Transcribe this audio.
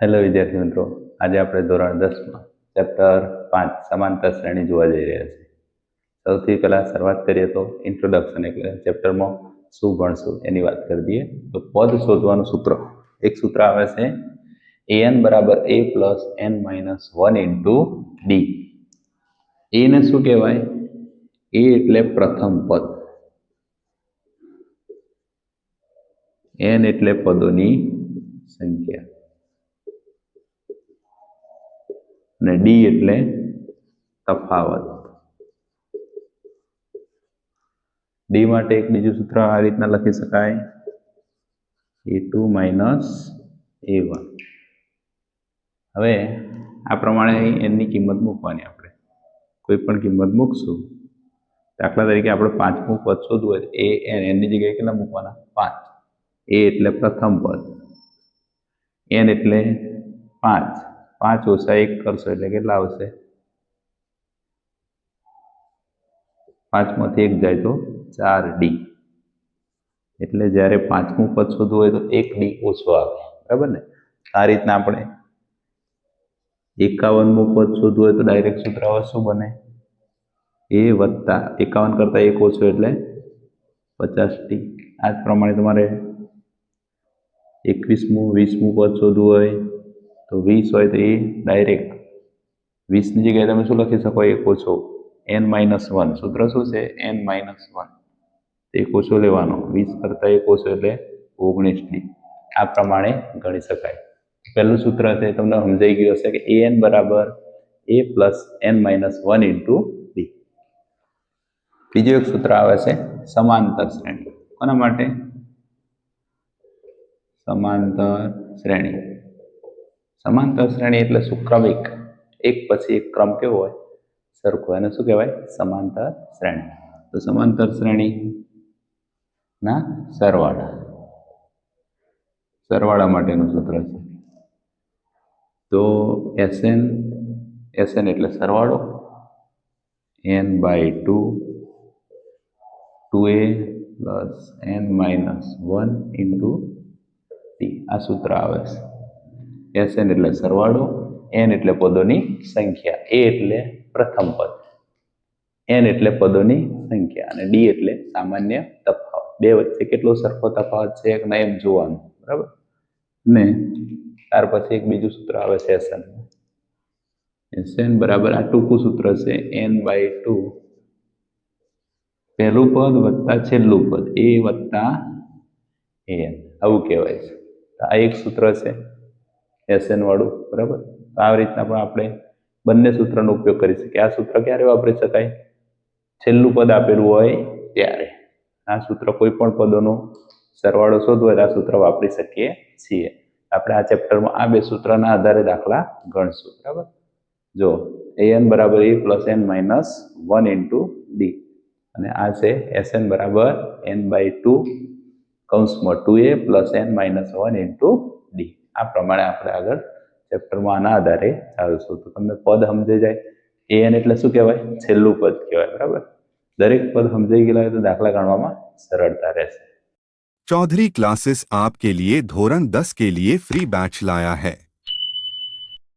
Hello વિદ્યાર્થી મિત્રો. આજે આપણે ધોરણ દસમાં ચેપ્ટર પાંચ, સમાંતર શ્રેણી જોવા જઈ રહ્યા છીએ. સૌથી પહેલાં શરૂઆત કરીએ તો ઇન્ટ્રોડક્શન એટલે ચેપ્ટરમાં શું ભણશું એની વાત કરી દઈએ. તો પદ શોધવાનું સૂત્ર. એક સૂત્ર આવે છે એ એન બરાબર a plus n minus one into d એને શું કહેવાય? એ એટલે પ્રથમ પદ. એન એટલે પદોની સંખ્યા. અને ડી એટલે તફાવત. ડી માટે એક બીજું સૂત્ર આ રીતના લખી શકાય. A two minus a one હવે આ પ્રમાણે એનની કિંમત મૂકવાની આપણે. કોઈ પણ કિંમત મૂકશું દાખલા તરીકે આપણે પાંચમું પદ શોધવું હોય એ એન એનની જગ્યાએ કેટલા મૂકવાના? પાંચ. એ એટલે પ્રથમ પદ. એન એટલે પાંચ. પાંચ ઓછા એક કરશો એટલે કેટલા આવશે? પાંચમાંથી એક જાય તો ચાર ડી. એટલે જ્યારે પાંચમું પદ શોધવું હોય તો એક ડી ઓછો આવે. બરાબર ને? આ રીતના આપણે એકાવનમું પદ શોધવું હોય તો ડાયરેક્ટ સૂત્ર શું બને? એ વત્તા એકાવન કરતાં એક ઓછો એટલે પચાસ ડી. આ જ પ્રમાણે તમારે એકવીસમું, વીસમું પદ શોધવું હોય તો વીસ હોય તો એ ડાયરેક્ટ વીસની જગ્યાએ તમે શું લખી શકો? એક ઓછો એન માઇનસ વન સૂત્ર શું છે? એન માઇનસ વન એક ઓછો લેવાનો. વીસ કરતાં એક ઓછો એટલે ઓગણીસ ડી આ પ્રમાણે ગણી શકાય. પહેલું સૂત્ર છે, તમને સમજાઈ ગયું હશે કે એ એન બરાબર a plus n minus one into b બીજું એક સૂત્ર આવે છે, સમાંતર શ્રેણી. કોના માટે? સમાંતર શ્રેણી. સમાંતર શ્રેણી એટલે શું ક્રમિક એક પછી એક ક્રમ કેવો હોય? સરખો. એને શું કહેવાય? સમાંતર શ્રેણી. તો સમાંતર શ્રેણી ના સરવાળા. સરવાળા માટેનું સૂત્ર છે. તો એસએન એસએન એટલે સરવાળો. N by two two a plus n minus one into t આ સૂત્ર આવે છે. એસ એટલે સરવાળો એન એટલે પદોની સંખ્યા. એ એટલે પ્રથમ પદ. એન એટલે પદોની સંખ્યા અને ડી એટલે સામાન્ય તફાવત. બે વચ્ચે કેટલો સરખો તફાવત છે? કે ના એમ જોવાનું. બરાબર? ને ત્યાર પછી એક બીજું સૂત્ર આવે છે એસએન એસએન બરાબર આ ટૂંકું સૂત્ર છે એન બાય ટુ પહેલું પદ વત્તા છેલ્લું પદ. એ વત્તા એન આવું કહેવાય છે. આ એક સૂત્ર છે. એસએન વાળું, બરાબર? તો આ રીતના પણ આપણે બંને સૂત્રનો ઉપયોગ કરી શકીએ. આ સૂત્ર ક્યારે વાપરી શકાય? છેલ્લું પદ આપેલું હોય ત્યારે. આ સૂત્ર કોઈ પણ પદોનો સરવાળો શોધવો આ સૂત્ર વાપરી શકીએ છીએ. આપણે આ ચેપ્ટરમાં આ બે સૂત્રના આધારે દાખલા ગણશું, બરાબર? જો એ એન બરાબર a plus n minus one into d અને આ છે એસ એન બરાબર એન બાય ટુ કૌંસમાં two a plus n minus one into આ પ્રમાણે આપણે આગળ ચેપ્ટરમાં આના આધારે ચાલશું તો તમને પદ સમજાઈ જાય એ એન એટલે શું કહેવાય છેલ્લું પદ કહેવાય બરાબર દરેક પદ સમજાઈ ગયેલા હોય તો દાખલા ગણવામાં સરળતા રહેશે चौधरी क्लासेस आपके लिए धोरण दस के लिए फ्री बैच लाया है